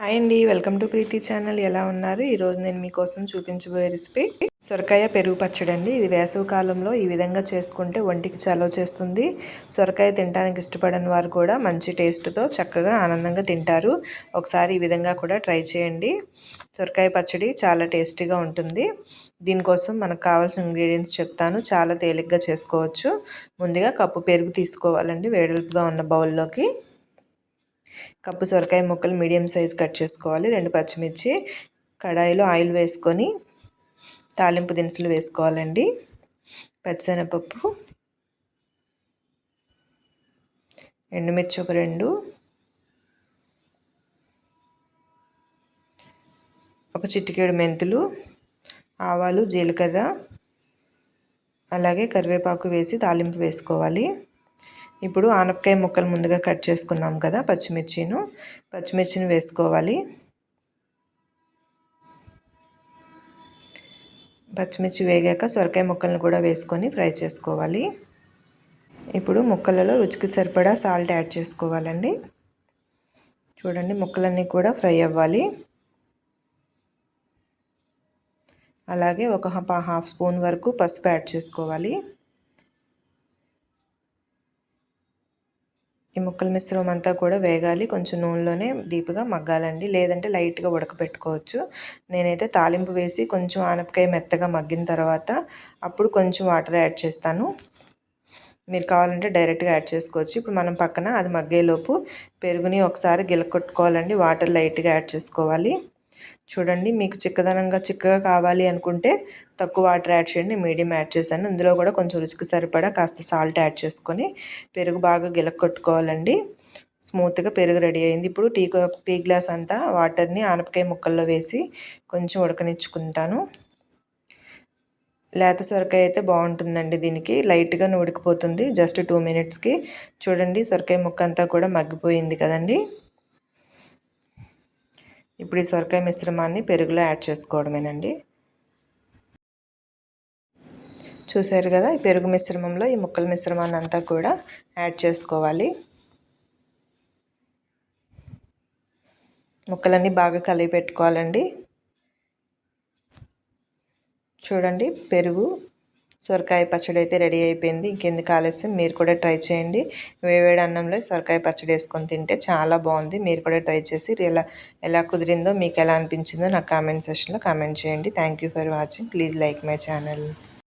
Hi అండి welcome to Preethi channel. ఎలా ఉన్నారు? ఈరోజు నేను మీకోసం చూపించబోయే రెసిపీ సొరకాయ పెరుగు పచ్చడి అండి. ఇది వేసవి కాలంలో ఈ విధంగా చేసుకుంటే ఒంటికి చలవ చేస్తుంది. సొరకాయ తినడానికి ఇష్టపడని వారు కూడా మంచి టేస్ట్తో చక్కగా ఆనందంగా తింటారు. ఒకసారి ఈ విధంగా కూడా ట్రై చేయండి. సొరకాయ పచ్చడి చాలా టేస్టీగా ఉంటుంది. దీనికోసం మనకు కావాల్సిన ఇంగ్రీడియంట్స్ చెప్తాను. చాలా తేలిగ్గా చేసుకోవచ్చు. ముందుగా కప్పు పెరుగు తీసుకోవాలండి వేడల్పుగా ఉన్న బౌల్లోకి. కప్పు సొరకాయ ముక్కలు మీడియం సైజ్ కట్ చేసుకోవాలి. రెండు పచ్చిమిర్చి కడాయిలో ఆయిల్ వేసుకొని తాలింపు దినుసులు వేసుకోవాలండి. పచ్చిశనగపప్పు ఎండుమిర్చి ఒక రెండు ఒక చిటికేడు మెంతులు ఆవాలు జీలకర్ర అలాగే కరివేపాకు వేసి తాలింపు వేసుకోవాలి. ఇప్పుడు ఆనపకాయ ముక్కలు ముందుగా కట్ చేసుకున్నాం కదా పచ్చిమిర్చిను. పచ్చిమిర్చిని వేసుకోవాలి. పచ్చిమిర్చి వేగాక సొరకాయ ముక్కలను కూడా వేసుకొని ఫ్రై చేసుకోవాలి. ఇప్పుడు ముక్కలలో రుచికి సరిపడా సాల్ట్ యాడ్ చేసుకోవాలండి. చూడండి ముక్కలన్నీ కూడా ఫ్రై అవ్వాలి. అలాగే ఒక హాఫ్ స్పూన్ వరకు పసుపు యాడ్ చేసుకోవాలి. ఈ ముక్కల మిశ్రమం అంతా కూడా వేగాలి. కొంచెం నూనెలోనే డీప్గా మగ్గాలండి. లేదంటే లైట్గా ఉడకపెట్టుకోవచ్చు. నేనైతే తాలింపు వేసి కొంచెం ఆనపకాయ మెత్తగా మగ్గిన తర్వాత అప్పుడు కొంచెం వాటర్ యాడ్ చేస్తాను. మీరు కావాలంటే డైరెక్ట్గా యాడ్ చేసుకోవచ్చు. ఇప్పుడు మనం పక్కన అది మగ్గేలోపు పెరుగుని ఒకసారి గిలకొట్టుకోవాలండి. వాటర్ లైట్గా యాడ్ చేసుకోవాలి. చూడండి మీకు చిక్కదనంగా చిక్కగా కావాలి అనుకుంటే తక్కువ వాటర్ యాడ్ చేయండి మీడియం యాడ్ చేశాను. ఇందులో కూడా కొంచెం రుచికి సరిపడా కాస్త సాల్ట్ యాడ్ చేసుకొని పెరుగు బాగా గిలక్కొట్టుకోవాలండి. స్మూత్గా పెరుగు రెడీ అయింది. ఇప్పుడు టీ టీ గ్లాస్ అంతా వాటర్ని ఆనపకాయ ముక్కల్లో వేసి కొంచెం ఉడకనిచ్చుకుంటాను. లేత సొరకాయ అయితే బాగుంటుందండి దీనికి. లైట్గా ఉడికిపోతుంది. జస్ట్ టూ మినిట్స్కి. చూడండి సొరకాయ ముక్క అంతా కూడా మగ్గిపోయింది కదండి. ఇప్పుడు ఈ సొరకాయ మిశ్రమాన్ని పెరుగులో యాడ్ చేసుకోవడమేనండి. చూసారు కదా ఈ పెరుగు మిశ్రమంలో ఈ ముక్కల మిశ్రమాన్ని అంతా కూడా యాడ్ చేసుకోవాలి. ముక్కలన్నీ బాగా కలిపి పెట్టుకోవాలండి. చూడండి పెరుగు సొరకాయ పచ్చడి అయితే రెడీ అయిపోయింది. ఇంకెందుకు ఆలస్యం? మీరు కూడా ట్రై చేయండి. వేవేడి అన్నంలో సొరకాయ పచ్చడి వేసుకొని తింటే చాలా బాగుంది. మీరు కూడా ట్రై చేసి ఎలా ఎలా కుదిరిందో మీకు ఎలా అనిపించిందో నాకు కామెంట్ సెషన్లో కామెంట్ చేయండి. Thank you for watching please like my channel